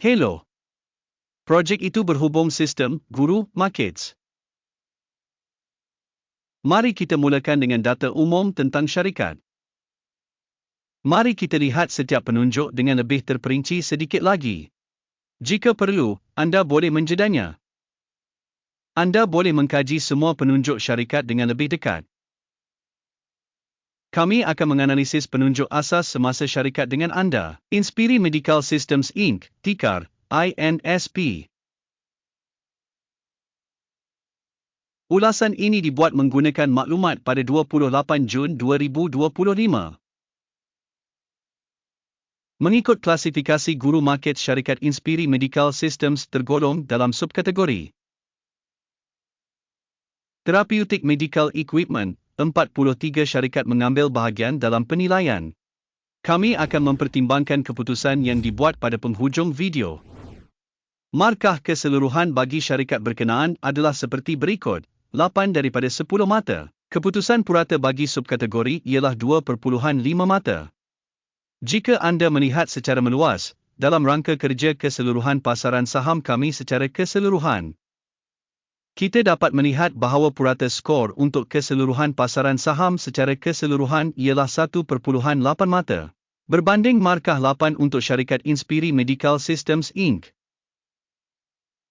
Hello. Projek itu berhubung sistem guru markets. Mari kita mulakan dengan data umum tentang syarikat. Mari kita lihat setiap penunjuk dengan lebih terperinci sedikit lagi. Jika perlu, anda boleh menjedanya. Anda boleh mengkaji semua penunjuk syarikat dengan lebih dekat. Kami akan menganalisis penunjuk asas semasa syarikat dengan anda. Inspiri Medical Systems Inc., tikar, INSP. Ulasan ini dibuat menggunakan maklumat pada 28 Jun 2025. Mengikut klasifikasi guru market syarikat Inspiri Medical Systems tergolong dalam subkategori. Therapeutic Medical Equipment 43 syarikat mengambil bahagian dalam penilaian. Kami akan mempertimbangkan keputusan yang dibuat pada penghujung video. Markah keseluruhan bagi syarikat berkenaan adalah seperti berikut. 8 daripada 10 mata. Keputusan purata bagi subkategori ialah 2.5 mata. Jika anda melihat secara meluas, dalam rangka kerja keseluruhan pasaran saham kami secara keseluruhan, kita dapat melihat bahawa purata skor untuk keseluruhan pasaran saham secara keseluruhan ialah 1.8 mata. Berbanding markah 8 untuk syarikat Inspiri Medical Systems Inc.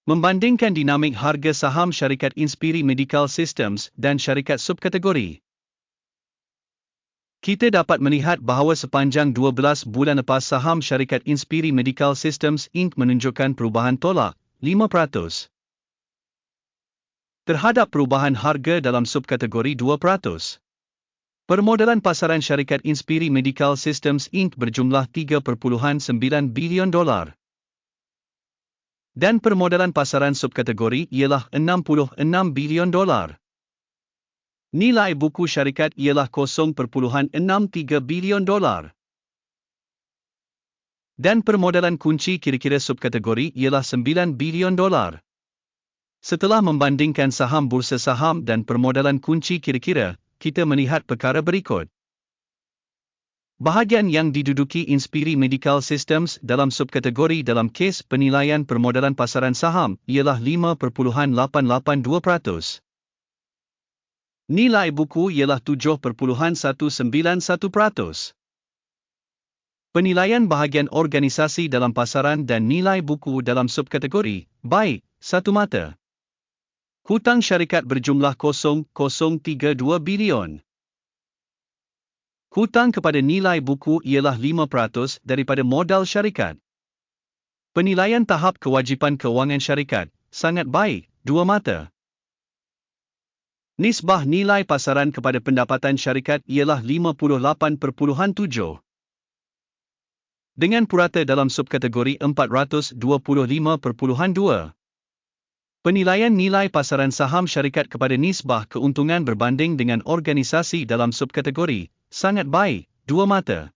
Membandingkan dinamik harga saham syarikat Inspiri Medical Systems dan syarikat subkategori. Kita dapat melihat bahawa sepanjang 12 bulan lepas saham syarikat Inspiri Medical Systems Inc. menunjukkan perubahan tolak 5% terhadap perubahan harga dalam subkategori 2%. Permodalan pasaran syarikat Inspiri Medical Systems Inc. berjumlah 3.9 bilion dolar. Dan permodalan pasaran subkategori ialah 66 bilion dolar. Nilai buku syarikat ialah 0.63 bilion dolar. Dan permodalan kunci kira-kira subkategori ialah 9 bilion dolar. Setelah membandingkan saham bursa saham dan permodalan kunci kira-kira, kita melihat perkara berikut. Bahagian yang diduduki Inspiri Medical Systems dalam subkategori dalam kes penilaian permodalan pasaran saham ialah 5.882%. Nilai buku ialah 7.191%. Penilaian bahagian organisasi dalam pasaran dan nilai buku dalam subkategori, baik, satu mata. Hutang syarikat berjumlah 0.032 bilion. Hutang kepada nilai buku ialah 5% daripada modal syarikat. Penilaian tahap kewajipan kewangan syarikat sangat baik, dua mata. Nisbah nilai pasaran kepada pendapatan syarikat ialah 58.7. Dengan purata dalam subkategori 425.2. Penilaian nilai pasaran saham syarikat kepada nisbah keuntungan berbanding dengan organisasi dalam subkategori sangat baik, dua mata.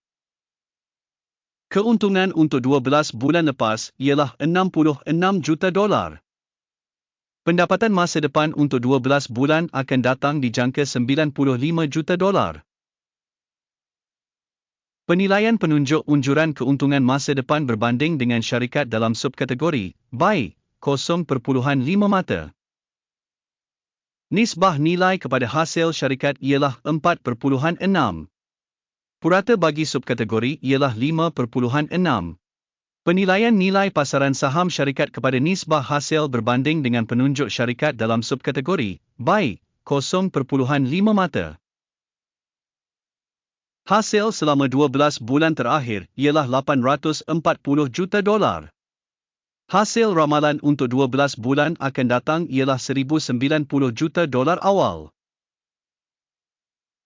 Keuntungan untuk 12 bulan lepas ialah 66 juta dolar. Pendapatan masa depan untuk 12 bulan akan datang dijangka 95 juta dolar. Penilaian penunjuk unjuran keuntungan masa depan berbanding dengan syarikat dalam subkategori baik 0.5 mata. Nisbah nilai kepada hasil syarikat ialah 4.6. Purata bagi subkategori ialah 5.6. Penilaian nilai pasaran saham syarikat kepada nisbah hasil berbanding dengan penunjuk syarikat dalam subkategori, baik, 0.5 mata. Hasil selama 12 bulan terakhir ialah 840 juta dolar. Hasil ramalan untuk 12 bulan akan datang ialah 1090 juta dolar awal.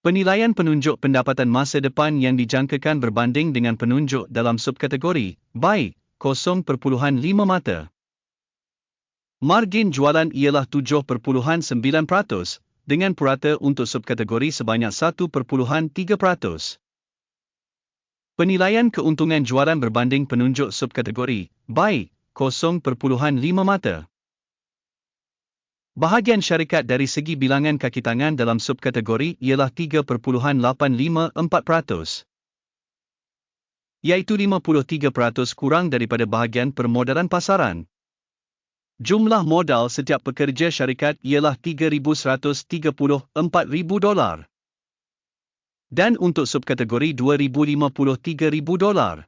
Penilaian penunjuk pendapatan masa depan yang dijangkakan berbanding dengan penunjuk dalam subkategori, baik, 0.5 mata. Margin jualan ialah 7.9% dengan purata untuk subkategori sebanyak 1.3%. Penilaian keuntungan jualan berbanding penunjuk subkategori, baik, 0.5 mata. Bahagian syarikat dari segi bilangan kaki tangan dalam subkategori ialah 3.854%. iaitu 53% kurang daripada bahagian permodalan pasaran. Jumlah modal setiap pekerja syarikat ialah 3134,000 dolar. Dan untuk subkategori 2053,000 dolar.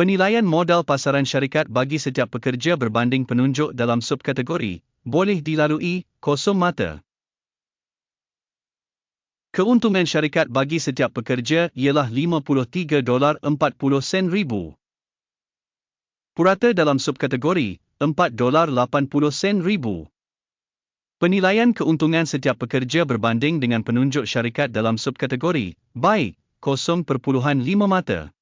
Penilaian modal pasaran syarikat bagi setiap pekerja berbanding penunjuk dalam subkategori boleh dilalui kosong mata. Keuntungan syarikat bagi setiap pekerja ialah 53 dolar 40 sen ribu. Purata dalam subkategori 4 dolar 80 sen ribu. Penilaian keuntungan setiap pekerja berbanding dengan penunjuk syarikat dalam subkategori baik 0.5 mata.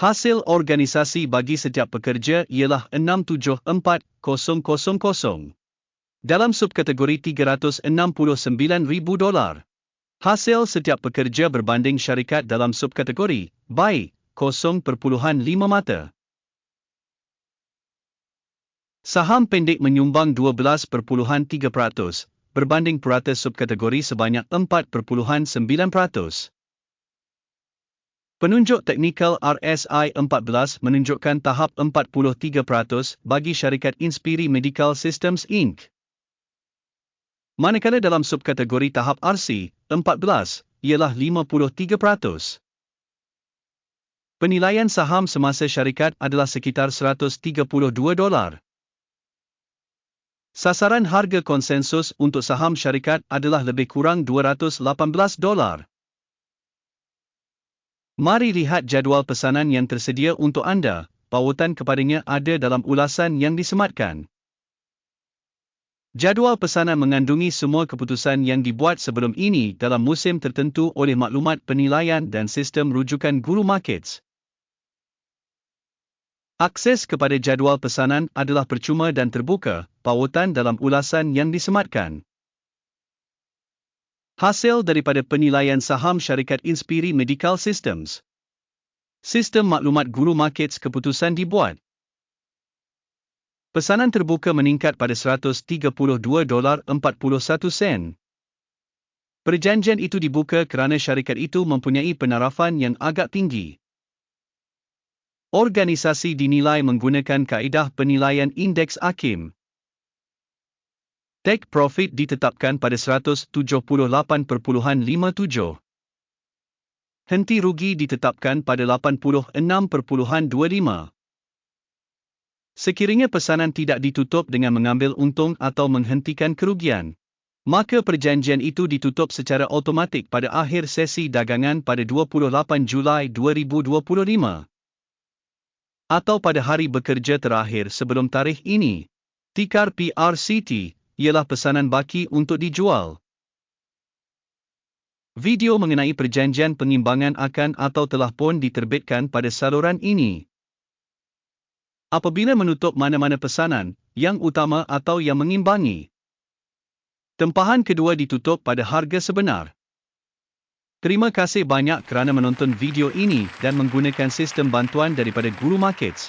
Hasil organisasi bagi setiap pekerja ialah 674000 dalam subkategori 369,000 dolar. Hasil setiap pekerja berbanding syarikat dalam subkategori baik 0.5 mata. Saham pendek menyumbang 12.3% berbanding purata subkategori sebanyak 4.9%. Penunjuk teknikal RSI 14 menunjukkan tahap 43% bagi syarikat Inspiri Medical Systems Inc. Manakala dalam subkategori tahap RC, 14, ialah 53%. Penilaian saham semasa syarikat adalah sekitar 132 dolar. Sasaran harga konsensus untuk saham syarikat adalah lebih kurang 218 dolar. Mari lihat jadual pesanan yang tersedia untuk anda. Pautan kepadanya ada dalam ulasan yang disematkan. Jadual pesanan mengandungi semua keputusan yang dibuat sebelum ini dalam musim tertentu oleh maklumat penilaian dan sistem rujukan guru markets. Akses kepada jadual pesanan adalah percuma dan terbuka, pautan dalam ulasan yang disematkan. Hasil daripada penilaian saham syarikat Inspiri Medical Systems. Sistem maklumat guru markets keputusan dibuat. Pesanan terbuka meningkat pada 132 dolar 41 sen. Perjanjian itu dibuka kerana syarikat itu mempunyai penarafan yang agak tinggi. Organisasi dinilai menggunakan kaedah penilaian indeks AKIM. Take profit ditetapkan pada 178.57. Henti rugi ditetapkan pada 86.25. Sekiranya pesanan tidak ditutup dengan mengambil untung atau menghentikan kerugian, maka perjanjian itu ditutup secara automatik pada akhir sesi dagangan pada 28 Julai 2025 atau pada hari bekerja terakhir sebelum tarikh ini. Tikar PRCT ialah pesanan baki untuk dijual. Video mengenai perjanjian pengimbangan akan atau telah pun diterbitkan pada saluran ini. Apabila menutup mana-mana pesanan, yang utama atau yang mengimbangi. Tempahan kedua ditutup pada harga sebenar. Terima kasih banyak kerana menonton video ini dan menggunakan sistem bantuan daripada Guru Markets.